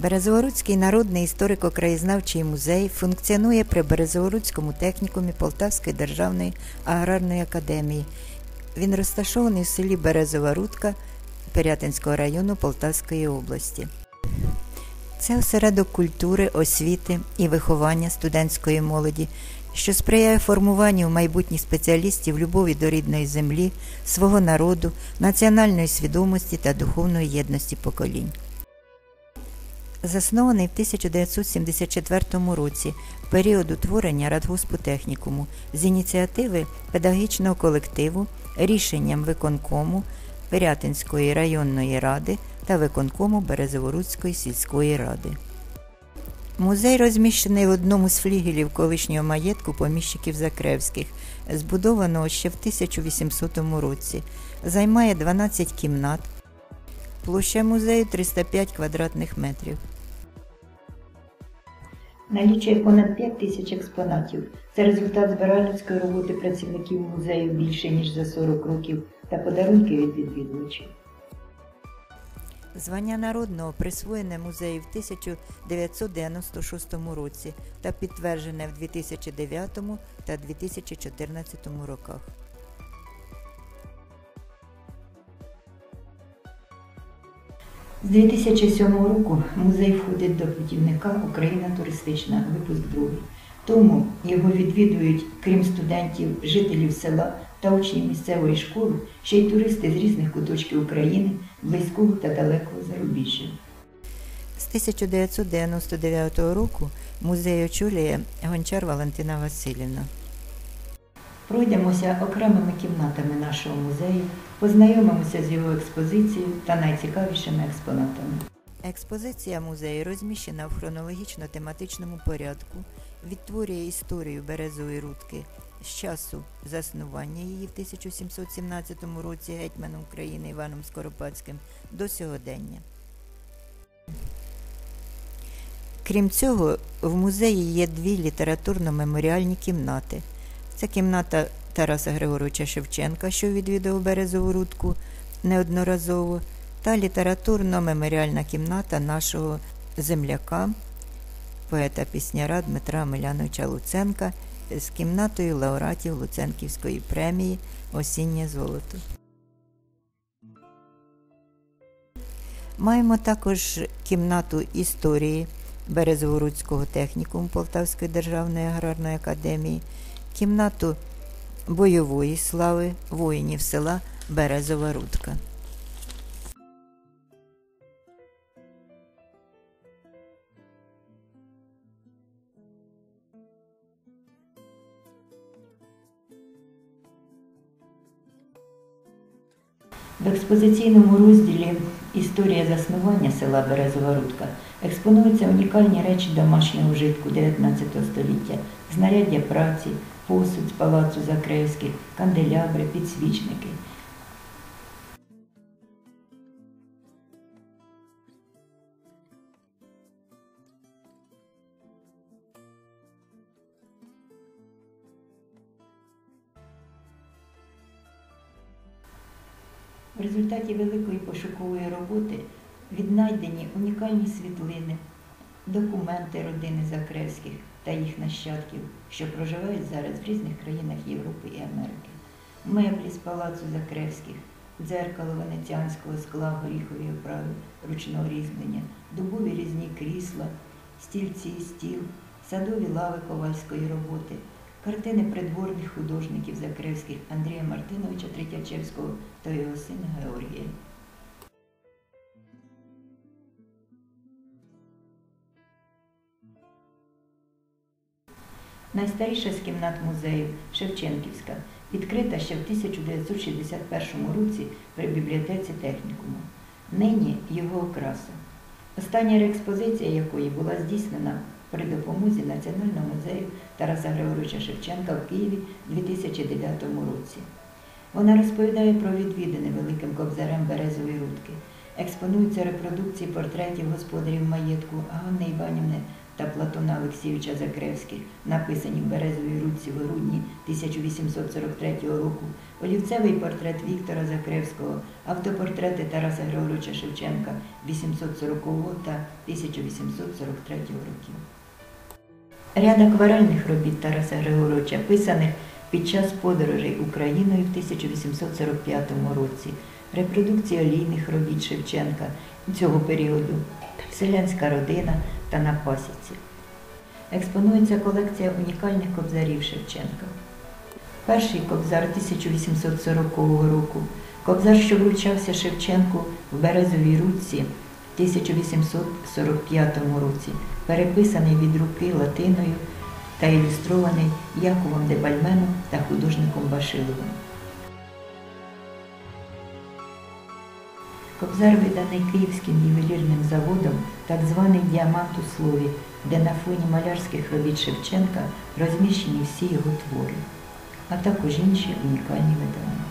Березоворуцький народний історико-краєзнавчий музей функціонує при Березоворуцькому технікумі Полтавської державної аграрної академії. Він розташований в селі Березова Рудка Пирятинського району Полтавської області. Це осередок культури, освіти і виховання студентської молоді, що сприяє формуванню майбутніх спеціалістів любові до рідної землі, свого народу, національної свідомості та духовної єдності поколінь. Заснований в 1974 році в період утворення Радгоспу з ініціативи педагогічного колективу, рішенням виконкому Пирятинської районної ради та виконкому Березоворуцької сільської ради. Музей розміщений в одному з флігелів колишнього маєтку поміщиків Закревських, збудованого ще в 1800 році. Займає 12 кімнат. Площа музею 305 квадратних метрів. Налічує понад 5 тисяч експонатів. Це результат збиральницької роботи працівників музею більше ніж за 40 років та подарунки від відвідувачів. Звання народного присвоєне музею в 1996 році та підтверджене в 2009 та 2014 роках. З 2007 року музей входить до путівника Україна туристична, випуск другий. Тому його відвідують, крім студентів, жителів села та учнів місцевої школи, ще й туристи з різних куточків України, близького та далекого зарубіжжя. З 1999 року музей очолює гончар Валентина Васильівна. Пройдемося окремими кімнатами нашого музею, познайомимося з його експозицією та найцікавішими експонатами. Експозиція музею розміщена в хронологічно-тематичному порядку, відтворює історію Березової рудки з часу заснування її в 1717 році гетьманом України Іваном Скоропадським до сьогодення. Крім цього, в музеї є дві літературно-меморіальні кімнати. Це кімната Тараса Григоровича Шевченка, що відвідав Березову рудку неодноразово, та літературно-меморіальна кімната нашого земляка, поета пісняра Дмитра Миляновича Луценка з кімнатою лауреатів Луценківської премії Осіннє золото. Маємо також кімнату історії Березоворуцького технікуму Полтавської державної аграрної академії, кімнату бойової слави воїнів села Березова Рудка. В експозиційному розділі Історія заснування села Березова Рудка експонуються унікальні речі домашнього вжитку 19 століття, знаряддя праці, посуд з палацу Закревських, канделябри, підсвічники. В результаті великої пошукової роботи віднайдені унікальні світлини, документи родини Закревських та їх нащадків, що проживають зараз в різних країнах Європи і Америки, меблі з палацу Закревських, дзеркало венеціанського скла в горіховій оправі ручного різьблення, дубові різні крісла, стільці і стіл, садові лави ковальської роботи. Картини придворних художників Закревських Андрія Мартиновича Третячевського та його сина Георгія. Найстаріша з кімнат музею Шевченківська, відкрита ще в 1961 році при бібліотеці технікуму. Нині його окраса. Остання реекспозиція якої була здійснена при допомозі Національного музею Тараса Григоровича Шевченка в Києві у 2009 році. Вона розповідає про відвідини великим кобзарем Березової рудки. Експонуються репродукції портретів господарів маєтку Ганни Іванівни та Платона Олексійовича Закревських, написані в Березовій руці в грудні 1843 року, олівцевий портрет Віктора Закревського, автопортрети Тараса Григоровича Шевченка 840 та 1843 років. Ряд акварельних робіт Тараса Григоровича, писаних під час подорожей Україною в 1845 році, репродукції олійних робіт Шевченка цього періоду, селянська родина та на пасіці. Експонується колекція унікальних кобзарів Шевченка. Перший кобзар 1840 року, кобзар, що вручався Шевченку в Березовій руці в 1845 році, переписаний від руки латиною та ілюстрований Яковом Дебальменом та художником Башиловим. Кобзар виданий Київським ювелірним заводом, так званий діамант у слові, де на фоні малярських робіт Шевченка розміщені всі його твори, а також інші унікальні видання.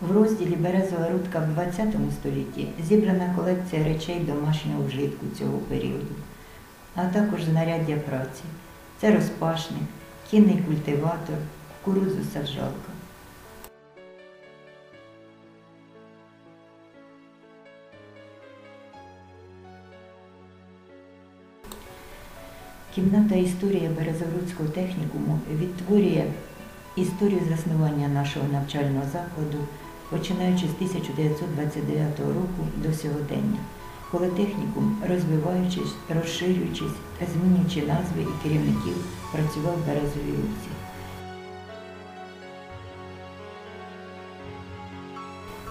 В розділі Березова рудка в ХХ столітті зібрана колекція речей домашнього вжитку цього періоду, а також знаряддя праці. Це розпашник, кінний культиватор, кукурудзосаджалка. Кімната історія Березоврудського технікуму відтворює історію заснування нашого навчального закладу, починаючи з 1929 року до сьогодення, коли технікум, розвиваючись, розширюючись та змінюючи назви і керівників, працював в Березовій руці.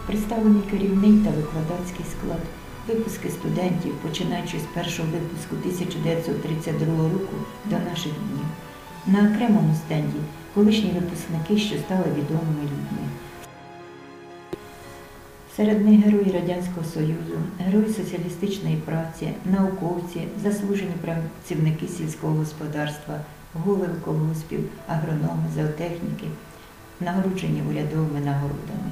Представлений керівний та викладацький склад, випуски студентів, починаючи з першого випуску 1932 року до наших днів. На окремому стенді колишні випускники, що стали відомими людьми. Серед них герої Радянського Союзу, герої соціалістичної праці, науковці, заслужені працівники сільського господарства, голови колгоспів, агрономи, зоотехніки, нагороджені урядовими нагородами.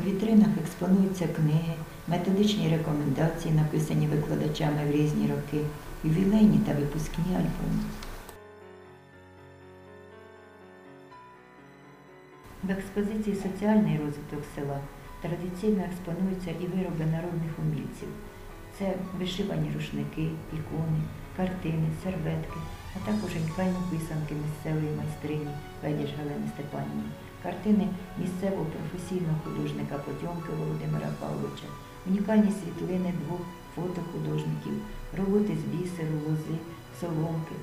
У вітринах експонуються книги, методичні рекомендації, написані викладачами в різні роки, ювілейні та випускні альбоми. В експозиції Соціальний розвиток села традиційно експонуються і вироби народних умільців. Це вишивані рушники, ікони, картини, серветки, а також унікальні писанки місцевої майстрині Ведіж Галини Степанівни, картини місцевого професійного художника Потьомки Володимира Павловича, унікальні світлини двох фотохудожників, роботи з бісеру, лози, соломки,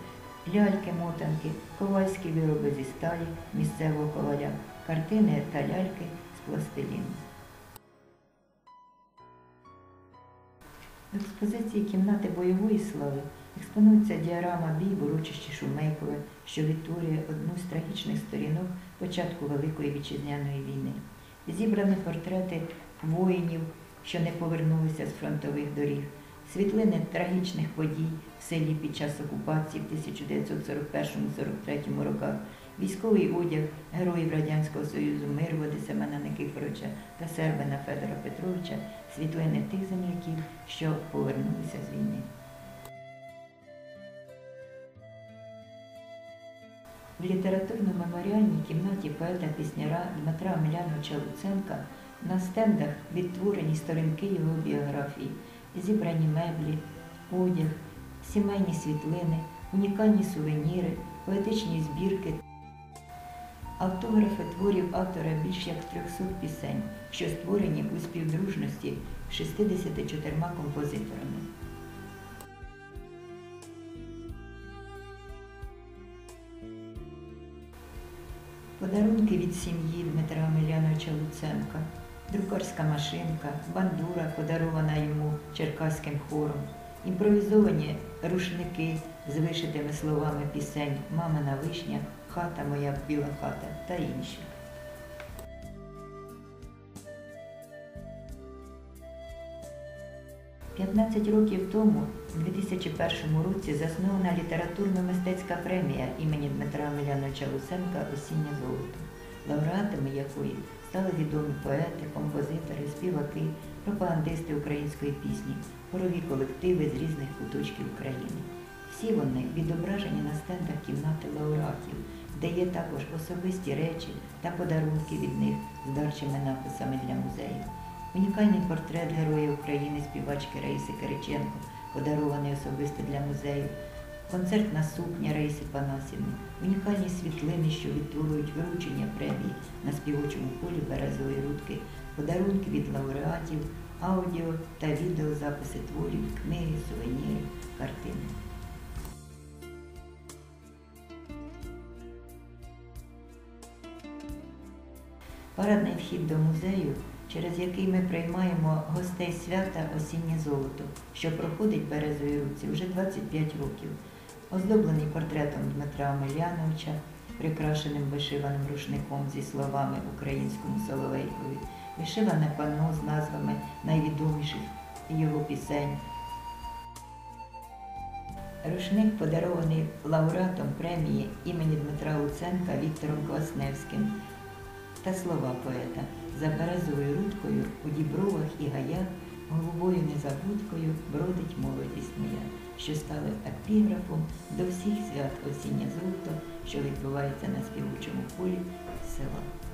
ляльки, мотанки, ковальські вироби зі сталі місцевого коваля, картини та ляльки з пластиліну. В експозиції кімнати бойової слави експонується діарама бій в урочищі Шумейкове, що відтворює одну з трагічних сторінок початку Великої вітчизняної війни. Зібрані портрети воїнів, що не повернулися з фронтових доріг, світлини трагічних подій в селі під час окупації в 1941-43 роках, військовий одяг героїв Радянського Союзу Мирводи Семена Никифоровича та Сербина Федора Петровича, світлини тих земляків, що повернулися з війни. В літературно-меморіальній кімнаті поета-пісняра Дмитра Омеляновича Луценка на стендах відтворені сторінки його біографії, зібрані меблі, одяг, сімейні світлини, унікальні сувеніри, поетичні збірки, автографи творів автора більш як 300 пісень, що створені у співдружності з 64 композиторами. Подарунки від сім'ї Дмитра Омеляновича Луценка, друкарська машинка, бандура, подарована йому черкаським хором, імпровізовані рушники з вишитими словами пісень Мамина вишня, хата моя біла хата та інші. П'ятнадцять років тому, у 2001 році, заснована літературно-мистецька премія імені Дмитра Омеляновича Луценка Осіннє золото, лауреатами якої стали відомі поети, композитори, співаки, пропагандисти української пісні, хорові колективи з різних куточків України. Всі вони відображені на стендах кімнати лауреатів, де є також особисті речі та подарунки від них з дарчими написами для музею. Унікальний портрет Героя України співачки Раїси Кириченко, подарований особисто для музею, концертна сукня Раїси Панасівни, унікальні світлини, що відтворюють вручення премії на співочому полі Березової рудки, подарунки від лауреатів, аудіо та відеозаписи творів, книги, сувеніри, картини. Парадний вхід до музею, через який ми приймаємо гостей свята Осіннє золото, що проходить березовій руці вже 25 років, оздоблений портретом Дмитра Омеляновича, прикрашеним вишиваним рушником зі словами українському Соловейкові, вишиване панно з назвами найвідоміших його пісень. Рушник подарований лауреатом премії імені Дмитра Луценка Віктором Квасневським та слова поета за березовою рудкою у дібровах і гаях голубою незабудкою бродить молодість моя, що стали епіграфом до всіх свят осіння золото, що відбувається на співучому полі села.